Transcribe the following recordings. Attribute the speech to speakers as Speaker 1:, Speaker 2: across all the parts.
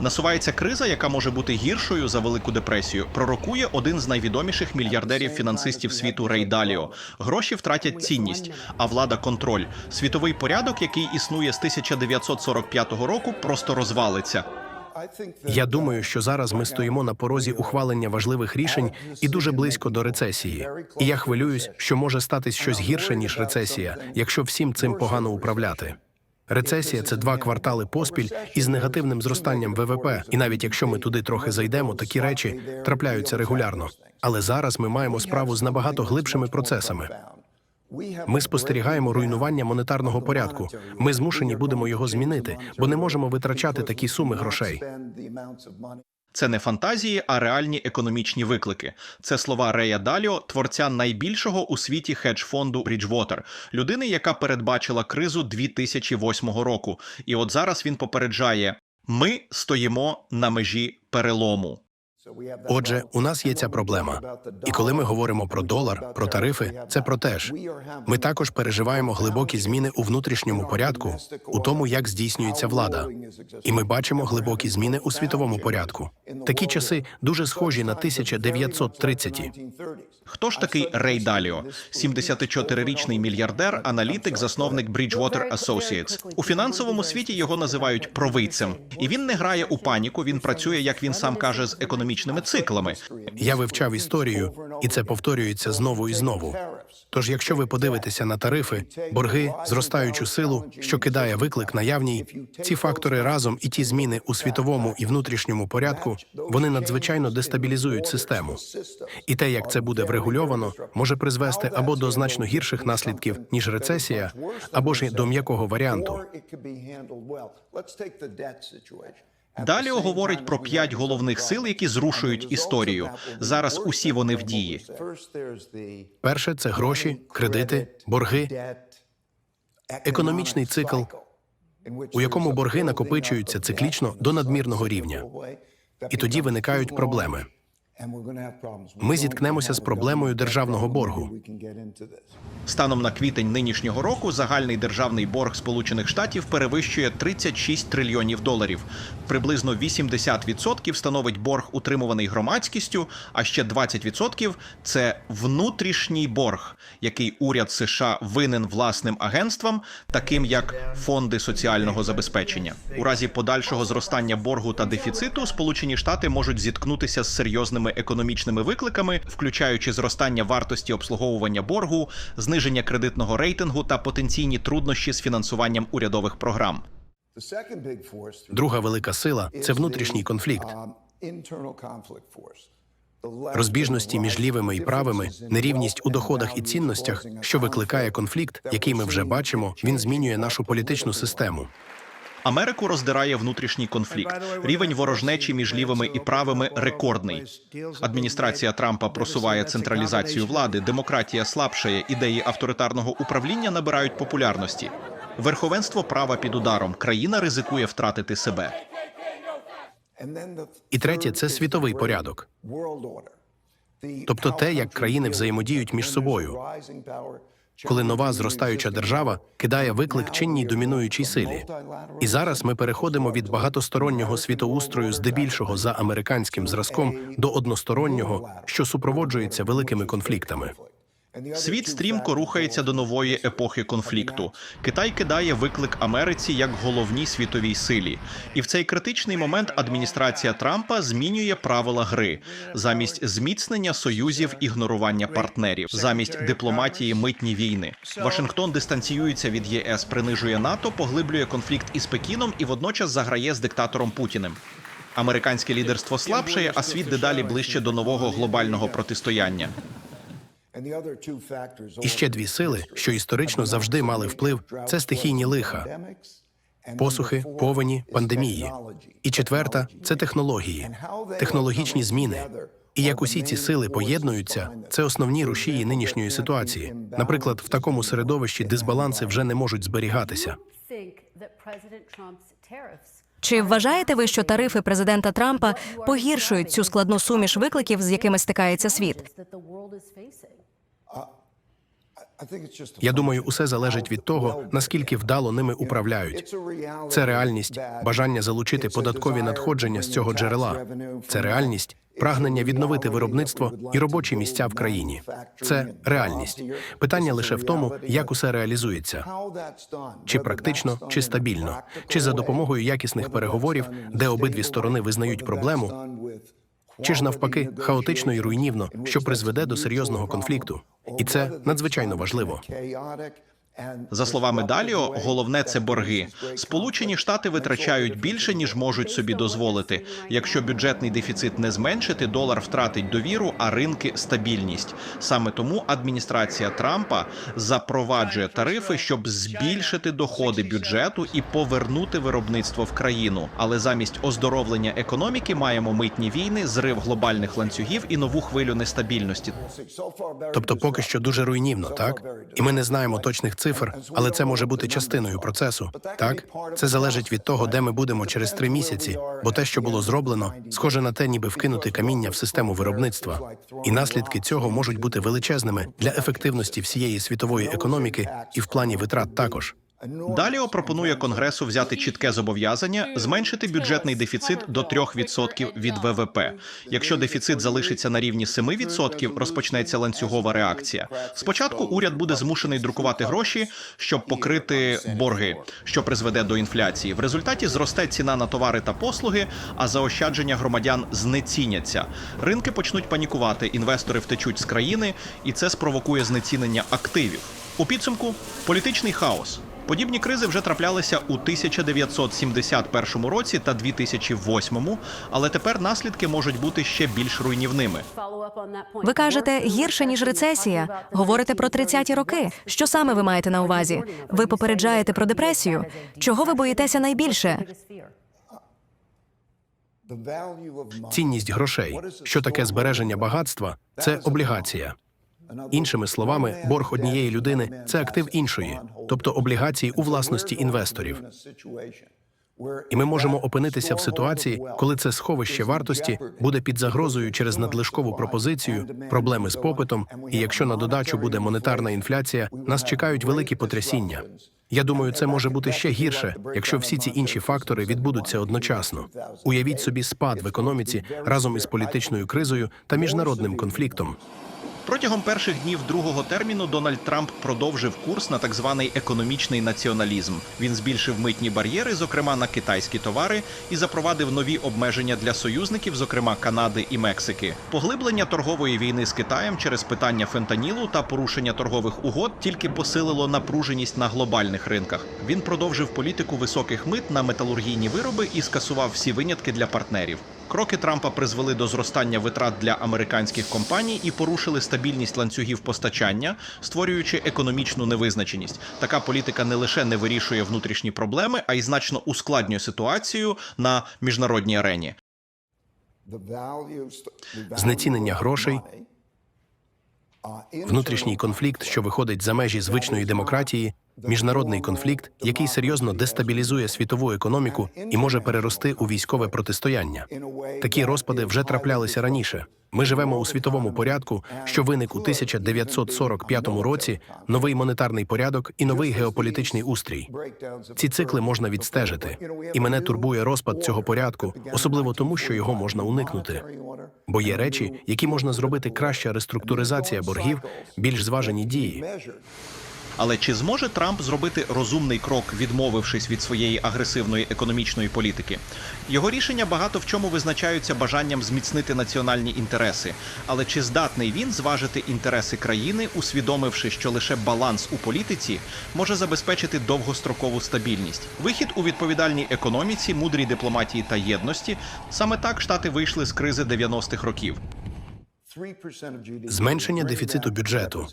Speaker 1: Насувається криза, яка може бути гіршою за велику депресію. Пророкує один з найвідоміших мільярдерів фінансистів світу Рей Даліо. Гроші втратять цінність, а влада контроль. Світовий порядок, який існує з 1945 року, просто розвалиться.
Speaker 2: Я думаю, що зараз ми стоїмо на порозі ухвалення важливих рішень і дуже близько до рецесії. І я хвилююсь, що може статись щось гірше ніж рецесія, якщо всім цим погано управляти. Рецесія це два квартали поспіль із негативним зростанням ВВП. І навіть якщо ми туди трохи зайдемо, такі речі трапляються регулярно. Але зараз ми маємо справу з набагато глибшими процесами. Ми спостерігаємо руйнування монетарного порядку. Ми змушені будемо його змінити, бо не можемо витрачати такі суми грошей.
Speaker 1: Це не фантазії, а реальні економічні виклики. Це слова Рея Даліо, творця найбільшого у світі хедж-фонду Bridgewater, людини, яка передбачила кризу 2008 року. І от зараз він попереджає: ми стоїмо на межі перелому.
Speaker 2: Отже, у нас є ця проблема. І коли ми говоримо про долар, про тарифи, це про те ж. Ми також переживаємо глибокі зміни у внутрішньому порядку, у тому, як здійснюється влада. І ми бачимо глибокі зміни у світовому порядку. Такі часи дуже схожі на 1930-ті.
Speaker 1: Хто ж такий Рей Даліо? 74-річний мільярдер, аналітик, засновник Bridgewater Associates. У фінансовому світі його називають провидцем. І він не грає у паніку. Він працює, як він сам каже, з економічними циклами.
Speaker 2: Я вивчав історію, і це повторюється знову і знову. Тож, якщо ви подивитеся на тарифи, борги, зростаючу силу, що кидає виклик наявній, ці фактори разом і ті зміни у світовому і внутрішньому порядку, вони надзвичайно дестабілізують систему. І те, як це буде врегульовано, може призвести або до значно гірших наслідків ніж рецесія, або ж до м'якого варіанту.
Speaker 1: Даліо говорить про п'ять головних сил, які зрушують історію. Зараз усі вони в дії.
Speaker 2: Перше це гроші, кредити, борги, економічний цикл, у якому борги накопичуються циклічно до надмірного рівня. І тоді виникають проблеми. Ми зіткнемося з проблемою державного боргу.
Speaker 1: Станом на квітень нинішнього року загальний державний борг Сполучених Штатів перевищує 36 трильйонів доларів. Приблизно 80% становить борг, утримуваний громадськістю, а ще 20% – це внутрішній борг, який уряд США винен власним агентствам, таким як фонди соціального забезпечення. У разі подальшого зростання боргу та дефіциту Сполучені Штати можуть зіткнутися з серйозними економічними викликами, включаючи зростання вартості обслуговування боргу, зниження кредитного рейтингу та потенційні труднощі з фінансуванням урядових програм.
Speaker 2: Друга велика сила це внутрішній конфлікт. Розбіжності між лівими і правими, нерівність у доходах і цінностях, що викликає конфлікт, який ми вже бачимо, він змінює нашу політичну систему.
Speaker 1: Америку роздирає внутрішній конфлікт. Рівень ворожнечі між лівими і правими рекордний. Адміністрація Трампа просуває централізацію влади, демократія слабшає, ідеї авторитарного управління набирають популярності. Верховенство права під ударом. Країна ризикує втратити себе.
Speaker 2: І третє це світовий порядок, тобто те, як країни взаємодіють між собою. Коли нова зростаюча держава кидає виклик чинній домінуючій силі. І зараз ми переходимо від багатостороннього світоустрою, здебільшого за американським зразком, до одностороннього, що супроводжується великими конфліктами.
Speaker 1: Світ стрімко рухається до нової епохи конфлікту. Китай кидає виклик Америці як головній світовій силі. І в цей критичний момент адміністрація Трампа змінює правила гри замість зміцнення союзів, ігнорування партнерів, замість дипломатії митні війни. Вашингтон дистанціюється від ЄС, принижує НАТО, поглиблює конфлікт із Пекіном і водночас заграє з диктатором Путіним. Американське лідерство слабшає, а світ дедалі ближче до нового глобального протистояння.
Speaker 2: І ще дві сили, що історично завжди мали вплив, це стихійні лиха, посухи, повені, пандемії. І четверта це технології, технологічні зміни. І як усі ці сили поєднуються, це основні рушії нинішньої ситуації. Наприклад, в такому середовищі дисбаланси вже не можуть зберігатися.
Speaker 3: Чи вважаєте ви, що тарифи президента Трампа погіршують цю складну суміш викликів, з якими стикається світ?
Speaker 2: Я думаю, усе залежить від того, наскільки вдало ними управляють. Це реальність, бажання залучити податкові надходження з цього джерела. Це реальність, прагнення відновити виробництво і робочі місця в країні. Це реальність. Питання лише в тому, як усе реалізується. Чи практично, чи стабільно, чи за допомогою якісних переговорів, де обидві сторони визнають проблему, чи ж навпаки хаотично і руйнівно, що призведе до серйозного конфлікту. І це надзвичайно важливо.
Speaker 1: За словами Даліо, головне це борги. Сполучені Штати витрачають більше ніж можуть собі дозволити. Якщо бюджетний дефіцит не зменшити, долар втратить довіру, а ринки стабільність. Саме тому адміністрація Трампа запроваджує тарифи, щоб збільшити доходи бюджету і повернути виробництво в країну. Але замість оздоровлення економіки маємо митні війни, зрив глобальних ланцюгів і нову хвилю нестабільності.
Speaker 2: Тобто, поки що дуже руйнівно, так? І ми не знаємо точних цифр, але це може бути частиною процесу. Так, це залежить від того, де ми будемо через три місяці, бо те, що було зроблено, схоже на те, ніби вкинути каміння в систему виробництва. І наслідки цього можуть бути величезними для ефективності всієї світової економіки і в плані витрат також.
Speaker 1: Даліо пропонує Конгресу взяти чітке зобов'язання зменшити бюджетний дефіцит до 3% від ВВП. Якщо дефіцит залишиться на рівні 7%, розпочнеться ланцюгова реакція. Спочатку уряд буде змушений друкувати гроші, щоб покрити борги, що призведе до інфляції. В результаті зросте ціна на товари та послуги, а заощадження громадян знеціняться. Ринки почнуть панікувати, інвестори втечуть з країни, і це спровокує знецінення активів. У підсумку політичний хаос. Подібні кризи вже траплялися у 1971 році та 2008, але тепер наслідки можуть бути ще більш руйнівними.
Speaker 3: Ви кажете гірше ніж рецесія. Говорите про 30-ті роки. Що саме ви маєте на увазі? Ви попереджаєте про депресію. Чого ви боїтеся найбільше?
Speaker 2: Цінність грошей, що таке збереження багатства, це облігація. Іншими словами, борг однієї людини це актив іншої, тобто облігації у власності інвесторів. І ми можемо опинитися в ситуації, коли це сховище вартості буде під загрозою через надлишкову пропозицію, проблеми з попитом, і якщо на додачу буде монетарна інфляція, нас чекають великі потрясіння. Я думаю, це може бути ще гірше, якщо всі ці інші фактори відбудуться одночасно. Уявіть собі спад в економіці разом із політичною кризою та міжнародним конфліктом.
Speaker 1: Протягом перших днів другого терміну Дональд Трамп продовжив курс на так званий економічний націоналізм. Він збільшив митні бар'єри, зокрема на китайські товари, і запровадив нові обмеження для союзників, зокрема Канади і Мексики. Поглиблення торгової війни з Китаєм через питання фентанілу та порушення торгових угод тільки посилило напруженість на глобальних ринках. Він продовжив політику високих мит на металургійні вироби і скасував всі винятки для партнерів. Кроки Трампа призвели до зростання витрат для американських компаній і порушили стабільність ланцюгів постачання, створюючи економічну невизначеність. Така політика не лише не вирішує внутрішні проблеми, а й значно ускладнює ситуацію на міжнародній арені.
Speaker 2: Знецінення грошей, внутрішній конфлікт, що виходить за межі звичної демократії, міжнародний конфлікт, який серйозно дестабілізує світову економіку і може перерости у військове протистояння. Такі розпади вже траплялися раніше. Ми живемо у світовому порядку, що виник у 1945 році, новий монетарний порядок і новий геополітичний устрій. Ці цикли можна відстежити, і мене турбує розпад цього порядку, особливо тому, що його можна уникнути. Бо є речі, які можна зробити краща реструктуризація боргів, більш зважені дії.
Speaker 1: Але чи зможе Трамп зробити розумний крок, відмовившись від своєї агресивної економічної політики? Його рішення багато в чому визначаються бажанням зміцнити національні інтереси. Але чи здатний він зважити інтереси країни, усвідомивши, що лише баланс у політиці може забезпечити довгострокову стабільність? Вихід у відповідальній економіці, мудрій дипломатії та єдності саме так штати вийшли з кризи 90-х років.
Speaker 2: Зменшення дефіциту бюджету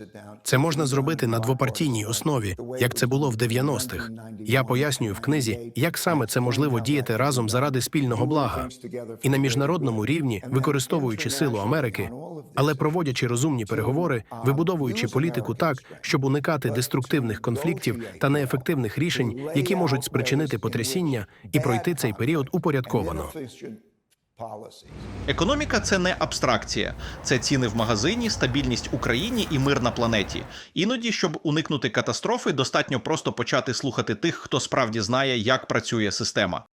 Speaker 2: це можна зробити на двопартійній основі, як це було в 90-х. Я пояснюю в книзі, як саме це можливо діяти разом заради спільного блага і на міжнародному рівні, використовуючи силу Америки, але проводячи розумні переговори, вибудовуючи політику так, щоб уникати деструктивних конфліктів та неефективних рішень, які можуть спричинити потрясіння і пройти цей період упорядковано.
Speaker 1: Економіка це не абстракція, це ціни в магазині, стабільність Україні і мир на планеті. Іноді, щоб уникнути катастрофи, достатньо просто почати слухати тих, хто справді знає, як працює система.